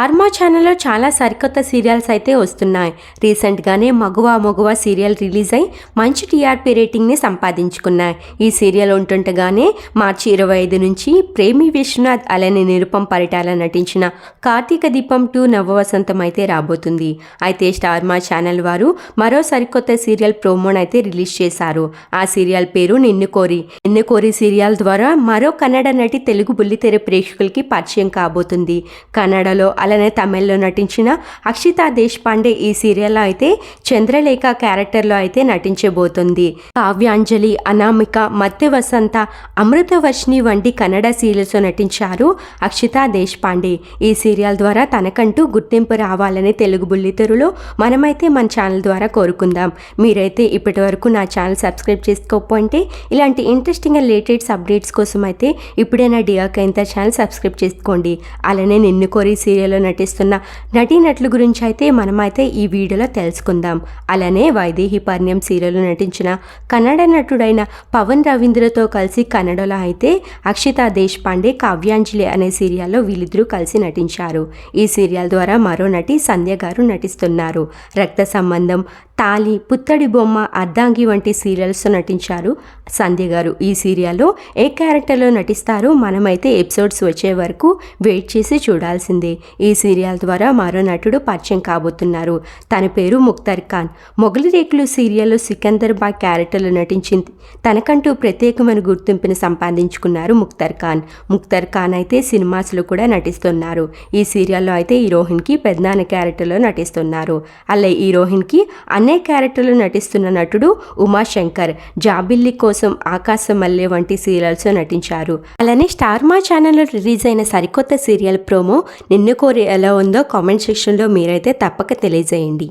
ఆర్మా ఛానల్లో చాలా సరికొత్త సీరియల్స్ అయితే వస్తున్నాయి. రీసెంట్గానే మగువ మగువ సీరియల్ రిలీజ్ అయి మంచి టీఆర్పీ రేటింగ్ని సంపాదించుకున్నాయి. ఈ సీరియల్ ఉంటుండగానే మార్చి ఇరవై ఐదు నుంచి ప్రేమి విశ్వనాథ్ అలానే నిరుపం పరిటాల నటించిన కార్తీక దీపం టూ నవవసంతం అయితే రాబోతుంది. అయితే స్టార్మా ఛానల్ వారు మరో సరికొత్త సీరియల్ ప్రోమోన్ అయితే రిలీజ్ చేశారు. ఆ సీరియల్ పేరు నిన్ను కోరి. నిన్ను కోరి సీరియల్ ద్వారా మరో కన్నడ నటి తెలుగు బుల్లితెర ప్రేక్షకులకి పరిచయం కాబోతుంది. కన్నడలో అలానే తమిళ్ళో నటించిన అక్షిత దేశ్పాండే ఈ సీరియల్లో అయితే చంద్రలేఖ క్యారెక్టర్లో అయితే నటించబోతుంది. కావ్యాంజలి అనామిక మత్తె వసంత అమృతవర్షిణి వంటి కన్నడ సీరియల్స్లో నటించారు అక్షిత దేశపాండే. ఈ సీరియల్ ద్వారా తనకంటూ గుర్తింపు రావాలని తెలుగు బుల్లితెరులో మనమైతే మన ఛానల్ ద్వారా కోరుకుందాం. మీరైతే ఇప్పటి వరకు నా ఛానల్ సబ్స్క్రైబ్ చేసుకోకపోతే ఇలాంటి ఇంట్రెస్టింగ్ అండ్ లేటెస్ట్ అప్డేట్స్ కోసం అయితే ఇప్పుడే నా డియా కైంత ఛానల్ సబ్స్క్రైబ్ చేసుకోండి. అలానే నిన్ను కోరి సినిమాలలో నటిస్తున్న నటీనటుల గురించి అయితే మనమైతే ఈ వీడియోలో తెలుసుకుందాం. అలానే వైదేహి పర్ణ్యం సీరియల్లో నటించిన కన్నడ నటుడైన పవన్ రవీంద్రతో కలిసి కన్నడలో అయితే అక్షితా దేశపాండే కావ్యాంజలి అనే సీరియల్లో వీళ్ళిద్దరూ కలిసి నటించారు. ఈ సీరియల్ ద్వారా మరో నటి సంధ్య గారు నటిస్తున్నారు. రక్త సంబంధం తాలి పుత్తడి బొమ్మ అర్ధాంగి వంటి సీరియల్స్ నటించారు సంధ్య గారు. ఈ సీరియల్లో ఏ క్యారెక్టర్లో నటిస్తారో మనమైతే ఎపిసోడ్స్ వచ్చే వరకు వెయిట్ చేసి చూడాల్సిందే. ఈ సీరియల్ ద్వారా మరో నటుడు పరిచయం కాబోతున్నారు. తన పేరు ముక్తర్ ఖాన్. మొగలి రేకులు సీరియల్లో సికందర్ బాయ్ క్యారెక్టర్లో నటించింది. తనకంటూ ప్రత్యేకమైన గుర్తింపుని సంపాదించుకున్నారు ముక్తర్ ఖాన్. ముక్తర్ ఖాన్ అయితే సినిమాస్లో కూడా నటిస్తున్నారు. ఈ సీరియల్లో అయితే హీరోయిన్కి పెద్దాన క్యారెక్టర్లో నటిస్తున్నారు. అలా హీరోయిన్కి అనే క్యారెక్టర్లో నటిస్తున్న నటుడు ఉమాశంకర్ జాబిల్లి కోసం ఆకాశ మల్లె వంటి సీరియల్స్లో నటించారు. అలానే స్టార్ మా ఛానల్లో రిలీజ్ అయిన సరికొత్త సీరియల్ ప్రోమో నిన్ను కోరి ఎలా ఉందో కామెంట్ సెక్షన్లో మీరైతే తప్పక తెలియజేయండి.